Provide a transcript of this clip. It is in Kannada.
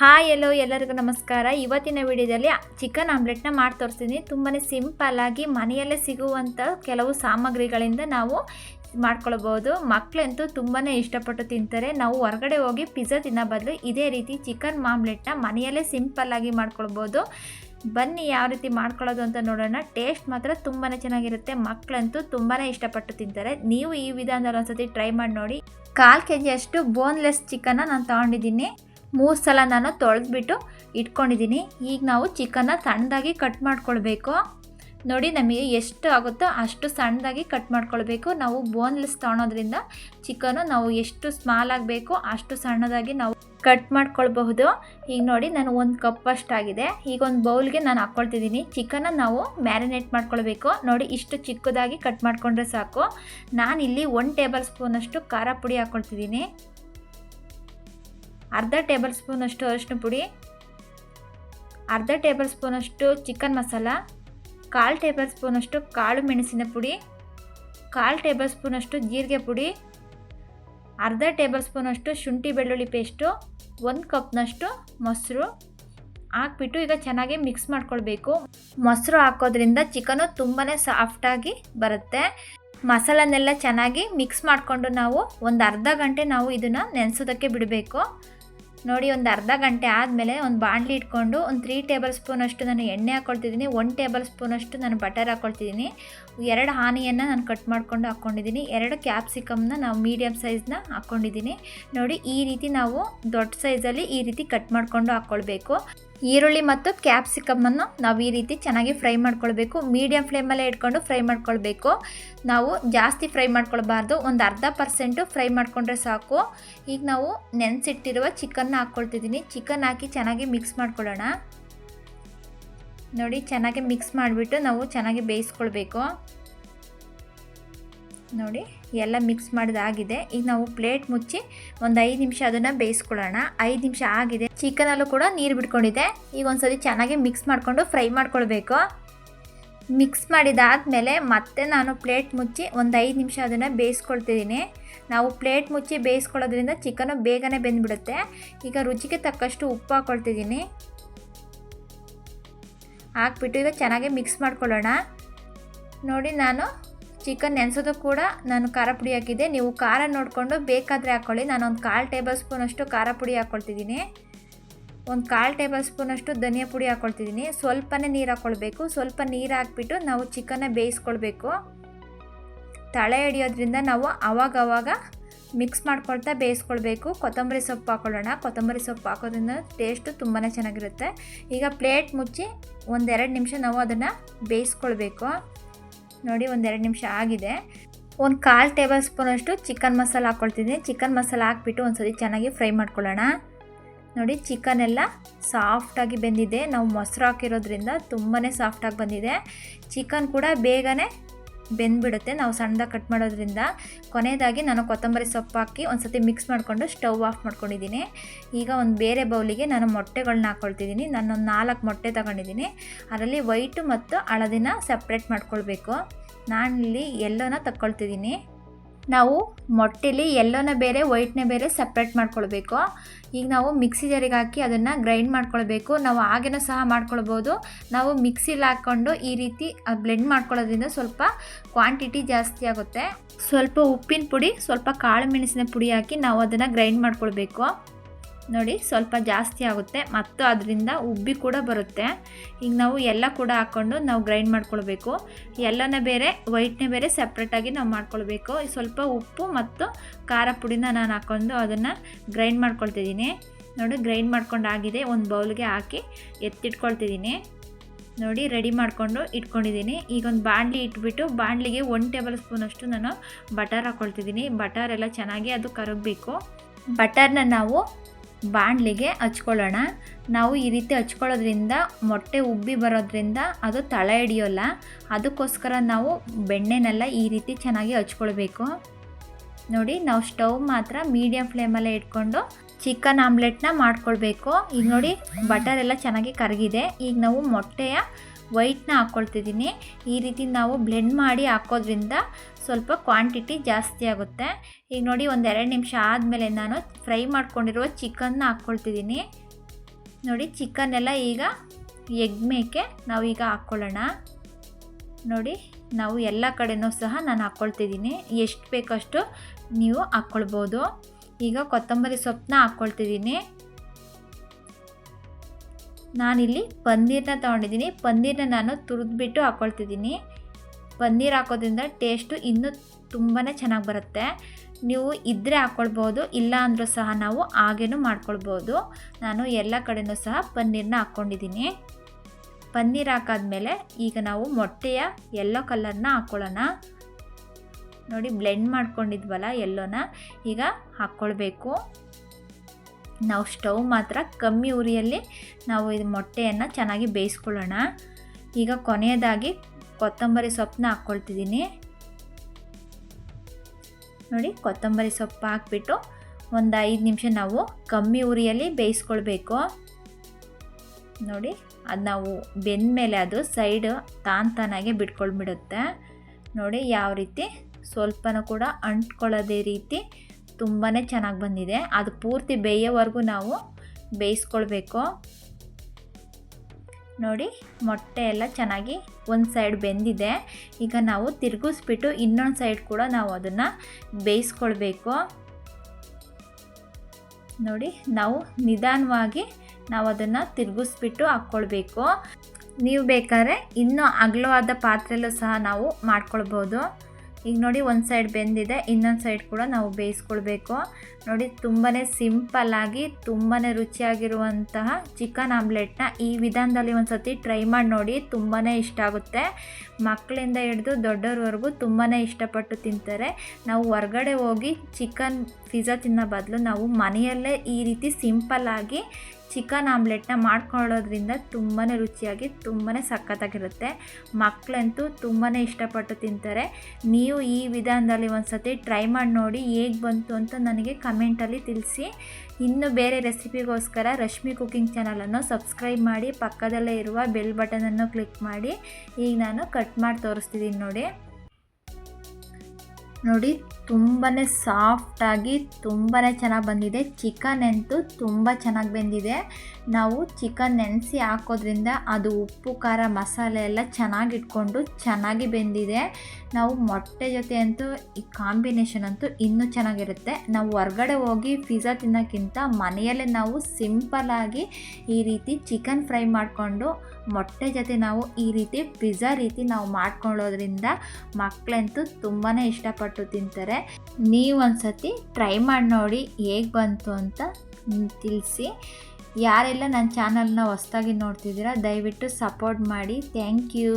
ಹಾಯ್ ಎಲ್ಲೋ ಎಲ್ಲರಿಗೂ ನಮಸ್ಕಾರ. ಇವತ್ತಿನ ವಿಡಿಯೋದಲ್ಲಿ ಚಿಕನ್ ಆಮ್ಲೆಟ್ನ ಮಾಡಿ ತೋರಿಸ್ತೀನಿ. ತುಂಬಾ ಸಿಂಪಲ್ಲಾಗಿ ಮನೆಯಲ್ಲೇ ಸಿಗುವಂಥ ಕೆಲವು ಸಾಮಗ್ರಿಗಳಿಂದ ನಾವು ಮಾಡ್ಕೊಳ್ಬೋದು ಮಕ್ಕಳಂತೂ ತುಂಬಾ ಇಷ್ಟಪಟ್ಟು ತಿಂತಾರೆ. ನಾವು ಹೊರಗಡೆ ಹೋಗಿ ಪಿಜ್ಜಾ ತಿನ್ನೋ ಬದಲು ಇದೇ ರೀತಿ ಚಿಕನ್ ಮಾಮ್ಲೆಟ್ನ ಮನೆಯಲ್ಲೇ ಸಿಂಪಲ್ಲಾಗಿ ಮಾಡ್ಕೊಳ್ಬೋದು ಬನ್ನಿ ಯಾವ ರೀತಿ ಮಾಡ್ಕೊಳ್ಳೋದು ಅಂತ ನೋಡೋಣ. ಟೇಸ್ಟ್ ಮಾತ್ರ ತುಂಬಾ ಚೆನ್ನಾಗಿರುತ್ತೆ. ಮಕ್ಕಳಂತೂ ತುಂಬಾ ಇಷ್ಟಪಟ್ಟು ತಿಂತಾರೆ. ನೀವು ಈ ವಿಧಾನದಲ್ಲಿ ಒಂದ್ಸತಿ ಟ್ರೈ ಮಾಡಿ ನೋಡಿ. ಕಾಲು ಕೆ ಜಿಯಷ್ಟು ಬೋನ್ಲೆಸ್ ಚಿಕನ್ನ ನಾನು ತೊಗೊಂಡಿದ್ದೀನಿ. ಮೂರು ಸಲ ನಾನು ತೊಳೆದ್ಬಿಟ್ಟು ಇಟ್ಕೊಂಡಿದ್ದೀನಿ. ಈಗ ನಾವು ಚಿಕನ್ನ ಸಣ್ಣದಾಗಿ ಕಟ್ ಮಾಡ್ಕೊಳ್ಬೇಕು. ನೋಡಿ ನಮಗೆ ಎಷ್ಟು ಆಗುತ್ತೋ ಅಷ್ಟು ಸಣ್ಣದಾಗಿ ಕಟ್ ಮಾಡ್ಕೊಳ್ಬೇಕು. ನಾವು ಬೋನ್ಲೆಸ್ ತೊಗೊಳೋದ್ರಿಂದ ಚಿಕನು ನಾವು ಎಷ್ಟು ಸ್ಮಾಲ್ ಆಗಬೇಕು ಅಷ್ಟು ಸಣ್ಣದಾಗಿ ನಾವು ಕಟ್ ಮಾಡ್ಕೊಳ್ಬಹುದು. ಈಗ ನೋಡಿ ನಾನು ಒಂದು ಕಪ್ ಅಷ್ಟಾಗಿದೆ. ಈಗ ಒಂದು ಬೌಲ್ಗೆ ನಾನು ಹಾಕ್ಕೊಳ್ತಿದ್ದೀನಿ ಚಿಕನ್ನ ನಾವು ಮ್ಯಾರಿನೇಟ್ ಮಾಡ್ಕೊಳ್ಬೇಕು. ನೋಡಿ ಇಷ್ಟು ಚಿಕ್ಕದಾಗಿ ಕಟ್ ಮಾಡಿಕೊಂಡ್ರೆ ಸಾಕು. ನಾನಿಲ್ಲಿ ಒನ್ ಟೇಬಲ್ ಸ್ಪೂನಷ್ಟು ಖಾರ ಪುಡಿ ಹಾಕ್ಕೊಳ್ತಿದ್ದೀನಿ ಅರ್ಧ ಟೇಬಲ್ ಸ್ಪೂನಷ್ಟು ಅರಿಶಿನ ಪುಡಿ, ಅರ್ಧ ಟೇಬಲ್ ಸ್ಪೂನಷ್ಟು ಚಿಕನ್ ಮಸಾಲ, ಕಾಲು ಟೇಬಲ್ ಸ್ಪೂನಷ್ಟು ಕಾಳು ಮೆಣಸಿನ ಪುಡಿ, ಕಾಲು ಟೇಬಲ್ ಸ್ಪೂನಷ್ಟು ಜೀರಿಗೆ ಪುಡಿ, ಅರ್ಧ ಟೇಬಲ್ ಸ್ಪೂನಷ್ಟು ಶುಂಠಿ ಬೆಳ್ಳುಳ್ಳಿ ಪೇಸ್ಟು, ಒಂದು ಕಪ್ನಷ್ಟು ಮೊಸರು ಹಾಕ್ಬಿಟ್ಟು ಈಗ ಚೆನ್ನಾಗಿ ಮಿಕ್ಸ್ ಮಾಡ್ಕೊಳ್ಬೇಕು. ಮೊಸರು ಹಾಕೋದ್ರಿಂದ ಚಿಕನು ತುಂಬಾ ಸಾಫ್ಟಾಗಿ ಬರುತ್ತೆ. ಮಸಾಲನ್ನೆಲ್ಲ ಚೆನ್ನಾಗಿ ಮಿಕ್ಸ್ ಮಾಡಿಕೊಂಡು ನಾವು ಒಂದು ಅರ್ಧ ಗಂಟೆ ನಾವು ಇದನ್ನು ನೆನೆಸೋದಕ್ಕೆ ಬಿಡಬೇಕು. ನೋಡಿ, ಒಂದು ಅರ್ಧ ಗಂಟೆ ಆದಮೇಲೆ ಒಂದು ಬಾಣಲಿ ಇಟ್ಕೊಂಡು ಒಂದು ತ್ರೀ ಟೇಬಲ್ ಸ್ಪೂನಷ್ಟು ನಾನು ಎಣ್ಣೆ ಹಾಕ್ಕೊಳ್ತಿದ್ದೀನಿ ಒನ್ ಟೇಬಲ್ ಸ್ಪೂನಷ್ಟು ನಾನು ಬಟರ್ ಹಾಕ್ಕೊಳ್ತಿದ್ದೀನಿ ಎರಡು ಹಾನಿಯನ್ನು ನಾನು ಕಟ್ ಮಾಡ್ಕೊಂಡು ಹಾಕ್ಕೊಂಡಿದ್ದೀನಿ ಎರಡು ಕ್ಯಾಪ್ಸಿಕಮ್ನ ನಾವು ಮೀಡಿಯಮ್ ಸೈಜ್ನ ಹಾಕ್ಕೊಂಡಿದ್ದೀನಿ ನೋಡಿ, ಈ ರೀತಿ ನಾವು ದೊಡ್ಡ ಸೈಜಲ್ಲಿ ಈ ರೀತಿ ಕಟ್ ಮಾಡಿಕೊಂಡು ಹಾಕ್ಕೊಳ್ಬೇಕು ಈರುಳ್ಳಿ ಮತ್ತು ಕ್ಯಾಪ್ಸಿಕಮನ್ನು ನಾವು ಈ ರೀತಿ ಚೆನ್ನಾಗಿ ಫ್ರೈ ಮಾಡ್ಕೊಳ್ಬೇಕು. ಮೀಡಿಯಮ್ ಫ್ಲೇಮಲ್ಲೇ ಇಟ್ಕೊಂಡು ಫ್ರೈ ಮಾಡ್ಕೊಳ್ಬೇಕು. ನಾವು ಜಾಸ್ತಿ ಫ್ರೈ ಮಾಡ್ಕೊಳ್ಬಾರ್ದು. ಒಂದು ಅರ್ಧ ಪರ್ಸೆಂಟು ಫ್ರೈ ಮಾಡಿಕೊಂಡ್ರೆ ಸಾಕು. ಈಗ ನಾವು ನೆನೆಸಿಟ್ಟಿರುವ ಚಿಕನ್ನ ಹಾಕ್ಕೊಳ್ತಿದ್ದೀನಿ. ಚಿಕನ್ ಹಾಕಿ ಚೆನ್ನಾಗಿ ಮಿಕ್ಸ್ ಮಾಡ್ಕೊಳ್ಳೋಣ. ನೋಡಿ, ಚೆನ್ನಾಗಿ ಮಿಕ್ಸ್ ಮಾಡಿಬಿಟ್ಟು ನಾವು ಚೆನ್ನಾಗಿ ಬೇಯಿಸ್ಕೊಳ್ಬೇಕು. ನೋಡಿ, ಎಲ್ಲ ಮಿಕ್ಸ್ ಮಾಡಿದಾಗಿದೆ. ಈಗ ನಾವು ಪ್ಲೇಟ್ ಮುಚ್ಚಿ ಒಂದು ಐದು ನಿಮಿಷ ಅದನ್ನು ಬೇಯಿಸ್ಕೊಳ್ಳೋಣ. ಐದು ನಿಮಿಷ ಆಗಿದೆ. ಚಿಕನಲ್ಲೂ ಕೂಡ ನೀರು ಬಿಟ್ಕೊಂಡಿದೆ. ಈಗ ಒಂದ್ಸತಿ ಚೆನ್ನಾಗಿ ಮಿಕ್ಸ್ ಮಾಡಿಕೊಂಡು ಫ್ರೈ ಮಾಡ್ಕೊಳ್ಬೇಕು. ಮಿಕ್ಸ್ ಮಾಡಿದಾದಮೇಲೆ ಮತ್ತೆ ನಾನು ಪ್ಲೇಟ್ ಮುಚ್ಚಿ ಒಂದು ಐದು ನಿಮಿಷ ಅದನ್ನು ಬೇಯಿಸ್ಕೊಳ್ತಿದ್ದೀನಿ. ನಾವು ಪ್ಲೇಟ್ ಮುಚ್ಚಿ ಬೇಯಿಸ್ಕೊಳ್ಳೋದ್ರಿಂದ ಚಿಕನು ಬೇಗನೆ ಬೆಂದ್ಬಿಡುತ್ತೆ. ಈಗ ರುಚಿಗೆ ತಕ್ಕಷ್ಟು ಉಪ್ಪು ಹಾಕ್ಕೊಳ್ತಿದ್ದೀನಿ ಹಾಕ್ಬಿಟ್ಟು ಈಗ ಚೆನ್ನಾಗಿ ಮಿಕ್ಸ್ ಮಾಡ್ಕೊಳ್ಳೋಣ. ನೋಡಿ, ನಾನು ಚಿಕನ್ ನೆನೆಸೋದು ಕೂಡ ನಾನು ಖಾರ ಪುಡಿ ಹಾಕಿದ್ದೆ. ನೀವು ಖಾರ ನೋಡಿಕೊಂಡು ಬೇಕಾದರೆ ಹಾಕ್ಕೊಳ್ಳಿ ನಾನು ಒಂದು ಕಾಲು ಟೇಬಲ್ ಸ್ಪೂನಷ್ಟು ಖಾರ ಪುಡಿ ಹಾಕ್ಕೊಳ್ತಿದ್ದೀನಿ ಒಂದು ಕಾಲು ಟೇಬಲ್ ಸ್ಪೂನಷ್ಟು ಧನಿಯಾ ಪುಡಿ ಹಾಕ್ಕೊಳ್ತಿದ್ದೀನಿ ಸ್ವಲ್ಪನೇ ನೀರು ಹಾಕ್ಕೊಳ್ಬೇಕು ಸ್ವಲ್ಪ ನೀರು ಹಾಕ್ಬಿಟ್ಟು ನಾವು ಚಿಕನ್ನ ಬೇಯಿಸ್ಕೊಳ್ಬೇಕು. ತಳೆ ಹಿಡಿಯೋದ್ರಿಂದ ನಾವು ಅವಾಗವಾಗ ಮಿಕ್ಸ್ ಮಾಡ್ಕೊಳ್ತಾ ಬೇಯಿಸ್ಕೊಳ್ಬೇಕು. ಕೊತ್ತಂಬರಿ ಸೊಪ್ಪು ಹಾಕೊಳ್ಳೋಣ. ಕೊತ್ತಂಬರಿ ಸೊಪ್ಪು ಹಾಕೋದ್ರಿಂದ ಟೇಸ್ಟು ತುಂಬಾ ಚೆನ್ನಾಗಿರುತ್ತೆ. ಈಗ ಪ್ಲೇಟ್ ಮುಚ್ಚಿ ಒಂದೆರಡು ನಿಮಿಷ ನಾವು ಅದನ್ನು ಬೇಯಿಸ್ಕೊಳ್ಬೇಕು. ನೋಡಿ ಒಂದೆರಡು ನಿಮಿಷ ಆಗಿದೆ. ಒಂದು ಕಾಲು ಟೇಬಲ್ ಸ್ಪೂನಷ್ಟು ಚಿಕನ್ ಮಸಾಲ ಹಾಕ್ಕೊಳ್ತಿದ್ದೀನಿ ಚಿಕನ್ ಮಸಾಲ ಹಾಕ್ಬಿಟ್ಟು ಒಂದ್ಸರಿ ಚೆನ್ನಾಗಿ ಫ್ರೈ ಮಾಡ್ಕೊಳ್ಳೋಣ. ನೋಡಿ, ಚಿಕನ್ ಎಲ್ಲ ಸಾಫ್ಟಾಗಿ ಬೆಂದಿದೆ. ನಾವು ಮೊಸರು ಹಾಕಿರೋದ್ರಿಂದ ತುಂಬಾ ಸಾಫ್ಟಾಗಿ ಬಂದಿದೆ. ಚಿಕನ್ ಕೂಡ ಬೇಗನೆ ಬೆಂದ್ಬಿಡುತ್ತೆ. ನಾವು ಸಣ್ಣದಾಗಿ ಕಟ್ ಮಾಡೋದ್ರಿಂದ ಕೊನೆಯದಾಗಿ ನಾನು ಕೊತ್ತಂಬರಿ ಸೊಪ್ಪು ಹಾಕಿ ಒಂದು ಸತಿ ಮಿಕ್ಸ್ ಮಾಡಿಕೊಂಡು ಸ್ಟವ್ ಆಫ್ ಮಾಡ್ಕೊಂಡಿದ್ದೀನಿ. ಈಗ ಒಂದು ಬೇರೆ ಬೌಲಿಗೆ ನಾನು ಮೊಟ್ಟೆಗಳನ್ನ ಹಾಕ್ಕೊಳ್ತಿದ್ದೀನಿ ನಾನೊಂದು ನಾಲ್ಕು ಮೊಟ್ಟೆ ತಗೊಂಡಿದ್ದೀನಿ. ಅದರಲ್ಲಿ ವೈಟು ಮತ್ತು ಹಳದಿನ ಸಪ್ರೇಟ್ ಮಾಡ್ಕೊಳ್ಬೇಕು. ನಾನಿಲ್ಲಿ ಎಲ್ಲೋನ ತಗೊಳ್ತಿದ್ದೀನಿ ನಾವು ಮೊಟ್ಟೆಲಿ ಎಲ್ಲೋನ ಬೇರೆ, ವೈಟ್ನೇ ಬೇರೆ ಸಪ್ರೇಟ್ ಮಾಡ್ಕೊಳ್ಬೇಕು. ಈಗ ನಾವು ಮಿಕ್ಸಿ ಜರಿಗೆ ಹಾಕಿ ಅದನ್ನು ಗ್ರೈಂಡ್ ಮಾಡ್ಕೊಳ್ಬೇಕು. ನಾವು ಹಾಗೇನೂ ಸಹ ಮಾಡ್ಕೊಳ್ಬೋದು. ನಾವು ಮಿಕ್ಸಿಲಿ ಹಾಕ್ಕೊಂಡು ಈ ರೀತಿ ಬ್ಲೆಂಡ್ ಮಾಡ್ಕೊಳ್ಳೋದ್ರಿಂದ ಸ್ವಲ್ಪ ಕ್ವಾಂಟಿಟಿ ಜಾಸ್ತಿ ಆಗುತ್ತೆ. ಸ್ವಲ್ಪ ಉಪ್ಪಿನ ಪುಡಿ, ಸ್ವಲ್ಪ ಕಾಳು ಮೆಣಸಿನ ಪುಡಿ ಹಾಕಿ ನಾವು ಅದನ್ನು ಗ್ರೈಂಡ್ ಮಾಡ್ಕೊಳ್ಬೇಕು. ನೋಡಿ ಸ್ವಲ್ಪ ಜಾಸ್ತಿ ಆಗುತ್ತೆ ಮತ್ತು ಅದರಿಂದ ಉಬ್ಬಿ ಕೂಡ ಬರುತ್ತೆ. ಈಗ ನಾವು ಎಲ್ಲ ಕೂಡ ಹಾಕ್ಕೊಂಡು ನಾವು ಗ್ರೈಂಡ್ ಮಾಡ್ಕೊಳ್ಬೇಕು. ಎಲ್ಲನೇ ಬೇರೆ ವೈಟ್ನೇ ಬೇರೆ ಸಪ್ರೇಟಾಗಿ ನಾವು ಮಾಡ್ಕೊಳ್ಬೇಕು. ಸ್ವಲ್ಪ ಉಪ್ಪು ಮತ್ತು ಖಾರ ಪುಡಿನ ನಾನು ಹಾಕ್ಕೊಂಡು ಅದನ್ನು ಗ್ರೈಂಡ್ ಮಾಡ್ಕೊಳ್ತಿದ್ದೀನಿ. ನೋಡಿ ಗ್ರೈಂಡ್ ಮಾಡ್ಕೊಂಡು ಆಗಿದೆ, ಒಂದು ಬೌಲ್ಗೆ ಹಾಕಿ ಎತ್ತಿಟ್ಕೊಳ್ತಿದ್ದೀನಿ. ನೋಡಿ ರೆಡಿ ಮಾಡಿಕೊಂಡು ಇಟ್ಕೊಂಡಿದ್ದೀನಿ. ಈಗ ಒಂದು ಬಾಣಲಿ ಇಟ್ಬಿಟ್ಟು, ಬಾಣಲಿಗೆ ಒನ್ ಟೇಬಲ್ ಸ್ಪೂನಷ್ಟು ನಾನು ಬಟರ್ ಹಾಕ್ಕೊಳ್ತಿದ್ದೀನಿ ಬಟರ್ ಎಲ್ಲ ಚೆನ್ನಾಗಿ ಅದು ಕರಗಬೇಕು. ಬಟರ್ನ ನಾವು ಬಾಣಲಿಗೆ ಹಚ್ಕೊಳ್ಳೋಣ. ನಾವು ಈ ರೀತಿ ಹಚ್ಕೊಳ್ಳೋದ್ರಿಂದ ಮೊಟ್ಟೆ ಉಬ್ಬಿ ಬರೋದ್ರಿಂದ ಅದು ತಳ ಹಿಡಿಯೋಲ್ಲ. ಅದಕ್ಕೋಸ್ಕರ ನಾವು ಬೆಣ್ಣೆನೆಲ್ಲ ಈ ರೀತಿ ಚೆನ್ನಾಗಿ ಹಚ್ಕೊಳ್ಬೇಕು. ನೋಡಿ, ನಾವು ಸ್ಟವ್ ಮಾತ್ರ ಮೀಡಿಯಂ ಫ್ಲೇಮಲ್ಲೇ ಇಟ್ಕೊಂಡು ಚಿಕನ್ ಆಮ್ಲೆಟ್ನ ಮಾಡ್ಕೊಳ್ಬೇಕು. ಈಗ ನೋಡಿ ಬಟರ್ ಎಲ್ಲ ಚೆನ್ನಾಗಿ ಕರಗಿದೆ. ಈಗ ನಾವು ಮೊಟ್ಟೆಯ ವೈಟ್ನ ಹಾಕ್ಕೊಳ್ತಿದ್ದೀನಿ. ಈ ರೀತಿ ನಾವು ಬ್ಲೆಂಡ್ ಮಾಡಿ ಹಾಕೋದ್ರಿಂದ ಸ್ವಲ್ಪ ಕ್ವಾಂಟಿಟಿ ಜಾಸ್ತಿ ಆಗುತ್ತೆ. ಈಗ ನೋಡಿ ಒಂದು ಎರಡು ನಿಮಿಷ ಆದಮೇಲೆ ನಾನು ಫ್ರೈ ಮಾಡ್ಕೊಂಡಿರುವ ಚಿಕನ್ನ ಹಾಕ್ಕೊಳ್ತಿದ್ದೀನಿ. ನೋಡಿ ಚಿಕನ್ನೆಲ್ಲ ಈಗ ಎಗ್ ಮೇಕೆ ನಾವು ಈಗ ಹಾಕ್ಕೊಳ್ಳೋಣ. ನೋಡಿ ನಾವು ಎಲ್ಲ ಕಡೆನೂ ಸಹ ನಾನು ಹಾಕ್ಕೊಳ್ತಿದ್ದೀನಿ. ಎಷ್ಟು ಬೇಕಷ್ಟು ನೀವು ಹಾಕ್ಕೊಳ್ಬೋದು. ಈಗ ಕೊತ್ತಂಬರಿ ಸೊಪ್ಪನ್ನ ಹಾಕ್ಕೊಳ್ತಿದ್ದೀನಿ. ನಾನಿಲ್ಲಿ ಪನ್ನೀರನ್ನ ತೊಗೊಂಡಿದ್ದೀನಿ. ಪನ್ನೀರನ್ನ ನಾನು ತುರಿದ್ಬಿಟ್ಟು ಹಾಕ್ಕೊಳ್ತಿದ್ದೀನಿ ಪನ್ನೀರ್ ಹಾಕೋದ್ರಿಂದ ಟೇಸ್ಟು ಇನ್ನೂ ತುಂಬಾ ಚೆನ್ನಾಗಿ ಬರುತ್ತೆ. ನೀವು ಇದ್ದರೆ ಹಾಕ್ಕೊಳ್ಬೋದು ಇಲ್ಲ ಅಂದರೂ ಸಹ ನಾವು ಹಾಗೇನೂ ಮಾಡ್ಕೊಳ್ಬೋದು. ನಾನು ಎಲ್ಲ ಕಡೆಯೂ ಸಹ ಪನ್ನೀರನ್ನ ಹಾಕ್ಕೊಂಡಿದ್ದೀನಿ ಪನ್ನೀರ್ ಹಾಕಾದ್ಮೇಲೆ ಈಗ ನಾವು ಮೊಟ್ಟೆಯ ಎಲ್ಲೋ ಕಲರ್ನ ಹಾಕ್ಕೊಳ್ಳೋಣ ನೋಡಿ, ಬ್ಲೆಂಡ್ ಮಾಡ್ಕೊಂಡಿದ್ವಲ್ಲ ಎಲ್ಲೋನ, ಈಗ ಹಾಕ್ಕೊಳ್ಬೇಕು ನಾವು ಸ್ಟವ್ ಮಾತ್ರ ಕಮ್ಮಿ ಉರಿಯಲ್ಲಿ ನಾವು ಇದು ಮೊಟ್ಟೆಯನ್ನು ಚೆನ್ನಾಗಿ ಬೇಯಿಸ್ಕೊಳ್ಳೋಣ. ಈಗ ಕೊನೆಯದಾಗಿ ಕೊತ್ತಂಬರಿ ಸೊಪ್ಪನ್ನ ಹಾಕ್ಕೊಳ್ತಿದ್ದೀನಿ. ನೋಡಿ, ಕೊತ್ತಂಬರಿ ಸೊಪ್ಪು ಹಾಕ್ಬಿಟ್ಟು ಒಂದು ಐದು ನಿಮಿಷ ನಾವು ಕಮ್ಮಿ ಉರಿಯಲ್ಲಿ ಬೇಯಿಸ್ಕೊಳ್ಬೇಕು. ನೋಡಿ, ಅದು ನಾವು ಬೆಂದಮೇಲೆ ಅದು ಸೈಡ್ ತಾನ್ ತಾನಾಗೆ ಬಿಟ್ಕೊಳ್ಬಿಡುತ್ತೆ. ನೋಡಿ, ಯಾವ ರೀತಿ ಸ್ವಲ್ಪನೂ ಕೂಡ ಅಂಟ್ಕೊಳ್ಳೋದೇ ರೀತಿ ತುಂಬಾ ಚೆನ್ನಾಗಿ ಬಂದಿದೆ. ಅದು ಪೂರ್ತಿ ಬೇಯೋವರೆಗೂ ನಾವು ಬೇಯಿಸ್ಕೊಳ್ಬೇಕು. ನೋಡಿ, ಮೊಟ್ಟೆ ಎಲ್ಲ ಚೆನ್ನಾಗಿ ಒಂದು ಸೈಡ್ ಬೆಂದಿದೆ. ಈಗ ನಾವು ತಿರುಗಿಸ್ಬಿಟ್ಟು ಇನ್ನೊಂದು ಸೈಡ್ ಕೂಡ ನಾವು ಅದನ್ನು ಬೇಯಿಸ್ಕೊಳ್ಬೇಕು. ನೋಡಿ, ನಾವು ನಿಧಾನವಾಗಿ ನಾವು ಅದನ್ನು ತಿರುಗಿಸ್ಬಿಟ್ಟು ಹಾಕ್ಕೊಳ್ಬೇಕು. ನೀವು ಬೇಕಾದ್ರೆ ಇನ್ನೂ ಅಗಲವಾದ ಪಾತ್ರೆಯಲ್ಲೂ ಸಹ ನಾವು ಮಾಡ್ಕೊಳ್ಬೋದು. ಈಗ ನೋಡಿ ಒಂದು ಸೈಡ್ ಬೆಂದಿದೆ, ಇನ್ನೊಂದು ಸೈಡ್ ಕೂಡ ನಾವು ಬೇಯಿಸ್ಕೊಳ್ಬೇಕು. ನೋಡಿ ತುಂಬಾ ಸಿಂಪಲ್ಲಾಗಿ ತುಂಬಾ ರುಚಿಯಾಗಿರುವಂತಹ ಚಿಕನ್ ಆಮ್ಲೆಟ್ನ ಈ ವಿಧಾನದಲ್ಲಿ ಒಂದು ಸತಿ ಟ್ರೈ ಮಾಡಿ ನೋಡಿ ತುಂಬಾ ಇಷ್ಟ ಆಗುತ್ತೆ. ಮಕ್ಕಳಿಂದ ಹಿಡಿದು ದೊಡ್ಡವ್ರವರೆಗೂ ತುಂಬಾ ಇಷ್ಟಪಟ್ಟು ತಿಂತಾರೆ. ನಾವು ಹೊರಗಡೆ ಹೋಗಿ ಚಿಕನ್ ಪಿಜ್ಜಾ ತಿನ್ನೋ ಬದಲು ನಾವು ಮನೆಯಲ್ಲೇ ಈ ರೀತಿ ಸಿಂಪಲ್ಲಾಗಿ ಚಿಕನ್ ಆಮ್ಲೆಟ್ನ ಮಾಡ್ಕೊಳ್ಳೋದ್ರಿಂದ ತುಂಬಾ ರುಚಿಯಾಗಿ ತುಂಬಾ ಸಖತ್ತಾಗಿರುತ್ತೆ. ಮಕ್ಕಳಂತೂ ತುಂಬಾ ಇಷ್ಟಪಟ್ಟು ತಿಂತಾರೆ. ನೀವು ಈ ವಿಧಾನದಲ್ಲಿ ಒಂದು ಸತಿ ಟ್ರೈ ಮಾಡಿ ನೋಡಿ ಹೇಗೆ ಬಂತು ಅಂತ ನನಗೆ ಕಮೆಂಟಲ್ಲಿ ತಿಳಿಸಿ. ಇನ್ನು ಬೇರೆ ರೆಸಿಪಿಗೋಸ್ಕರ ರಶ್ಮಿ ಕುಕಿಂಗ್ ಚಾನಲನ್ನು ಸಬ್ಸ್ಕ್ರೈಬ್ ಮಾಡಿ, ಪಕ್ಕದಲ್ಲೇ ಇರುವ ಬೆಲ್ ಬಟನನ್ನು ಕ್ಲಿಕ್ ಮಾಡಿ. ಈಗ ನಾನು ಕಟ್ ಮಾಡಿ ತೋರಿಸ್ತಿದ್ದೀನಿ ನೋಡಿ. ನೋಡಿ ತುಂಬಾ ಸಾಫ್ಟಾಗಿ ತುಂಬಾ ಚೆನ್ನಾಗಿ ಬಂದಿದೆ. ಚಿಕನ್ ಅಂತೂ ತುಂಬ ಚೆನ್ನಾಗಿ ಬೆಂದಿದೆ. ನಾವು ಚಿಕನ್ ನೆನೆಸಿ ಹಾಕೋದ್ರಿಂದ ಅದು ಉಪ್ಪು, ಖಾರ, ಮಸಾಲೆ ಎಲ್ಲ ಚೆನ್ನಾಗಿ ಇಟ್ಕೊಂಡು ಚೆನ್ನಾಗಿ ಬೆಂದಿದೆ. ನಾವು ಮೊಟ್ಟೆ ಜೊತೆ ಅಂತೂ, ಈ ಕಾಂಬಿನೇಷನ್ ಅಂತೂ ಇನ್ನೂ ಚೆನ್ನಾಗಿರುತ್ತೆ. ನಾವು ಹೊರಗಡೆ ಹೋಗಿ ಪಿಜ್ಜಾ ತಿನ್ನೋಕ್ಕಿಂತ ಮನೆಯಲ್ಲೇ ನಾವು ಸಿಂಪಲ್ಲಾಗಿ ಈ ರೀತಿ ಚಿಕನ್ ಫ್ರೈ ಮಾಡಿಕೊಂಡು ಮೊಟ್ಟೆ ಜೊತೆ ನಾವು ಈ ರೀತಿ ಪಿಜ್ಜಾ ರೀತಿ ನಾವು ಮಾಡ್ಕೊಳ್ಳೋದ್ರಿಂದ ಮಕ್ಕಳಂತೂ ತುಂಬಾ ಇಷ್ಟಪಟ್ಟು ತಿಂತಾರೆ. ನೀವು ಒಂದ್ಸತಿ ಟ್ರೈ ಮಾಡಿ ನೋಡಿ ಹೇಗೆ ಬಂತು ಅಂತ ತಿಳಿಸಿ. ಯಾರೆಲ್ಲ ನನ್ನ ಚಾನಲ್ನ ಹೊಸ್ದಾಗಿ ನೋಡ್ತಿದ್ದೀರಾ, ದಯವಿಟ್ಟು ಸಪೋರ್ಟ್ ಮಾಡಿ. Thank you